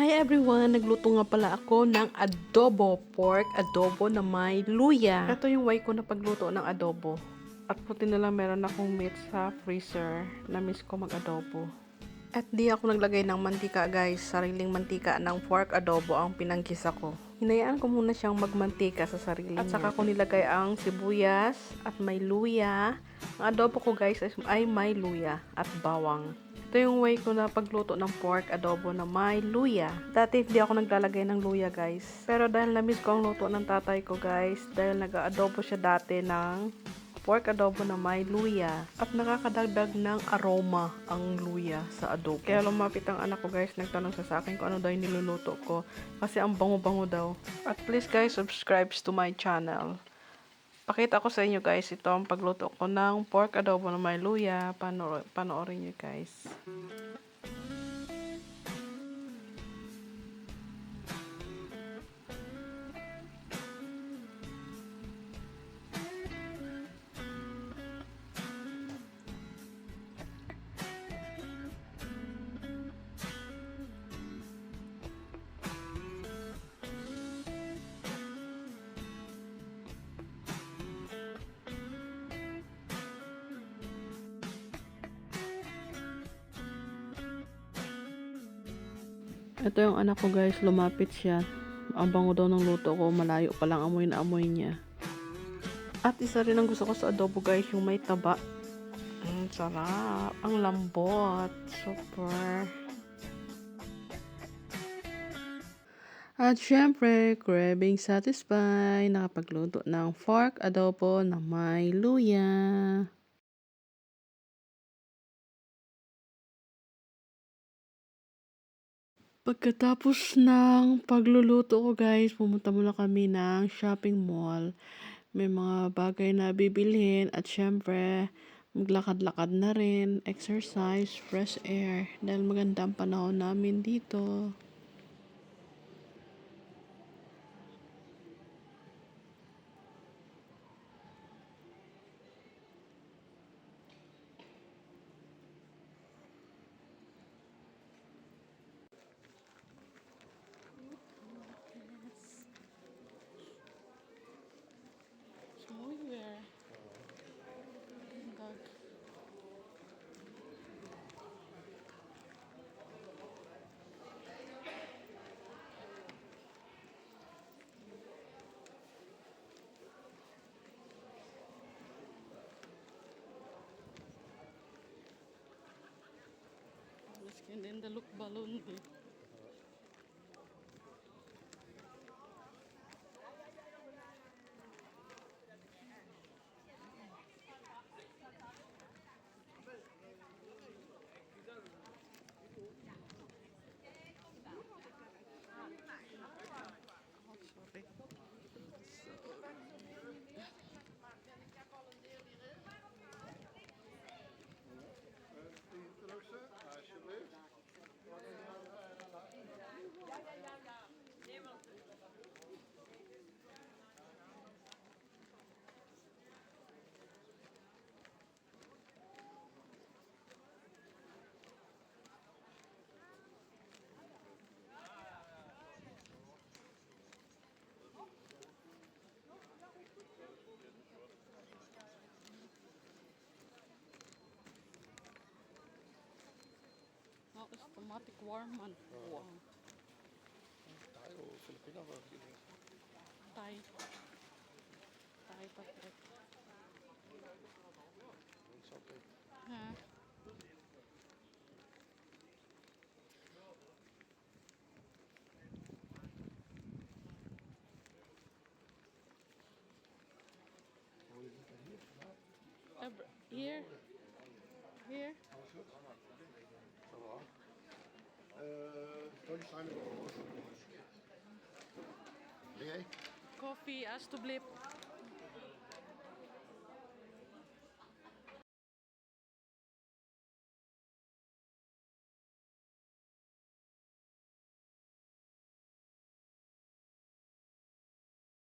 Hi everyone! Nagluto nga pala ako ng adobo pork, adobo na may luya. Ito yung way ko na pagluto ng adobo. At puti na lang meron akong meat sa freezer. Na-miss ko mag-adobo. At di ako naglagay ng mantika guys. Sariling mantika ng pork adobo ang pinanggisa ko. Hinayaan ko muna siyang magmantika sa sarili At saka ko nilagay ang sibuyas at may luya. Ang adobo ko guys ay may luya at bawang. Ito yung way ko na pagluto ng pork adobo na may luya. Dati hindi ako naglalagay ng luya guys. Pero dahil na-miss ko ang luto ng tatay ko guys, dahil nag-adobo siya dati ng pork adobo na may luya at nakakadagdag ng aroma ang luya sa adobo. Kaya lumapit ang anak ko guys, nagtanong sa akin kung ano daw yung niluluto ko kasi ang bango-bango daw. At please guys, subscribe to my channel. Pakita ko sa inyo guys, ito ang pagluto ko ng pork adobo na may luya. Pano panoorin nyo guys. Ito yung anak ko guys, lumapit siya. Ang bango daw ng luto ko, malayo pa lang amoy na amoy niya. At isa rin ang gusto ko sa adobo guys, yung may taba. Ang sarap. Ang lambot. Super. At syempre, craving satisfied. Nakapagluto ng fork adobo na may luya. Pagkatapos ng pagluluto ko guys, pumunta muna kami ng shopping mall. May mga bagay na bibilhin at syempre maglakad-lakad na rin, exercise, fresh air dahil maganda ang panahon namin dito. and then the look balloon. Automatic It's okay. Uh, here? Here? Eh, Tony Steiner. Jij? Koffie, alsjeblieft.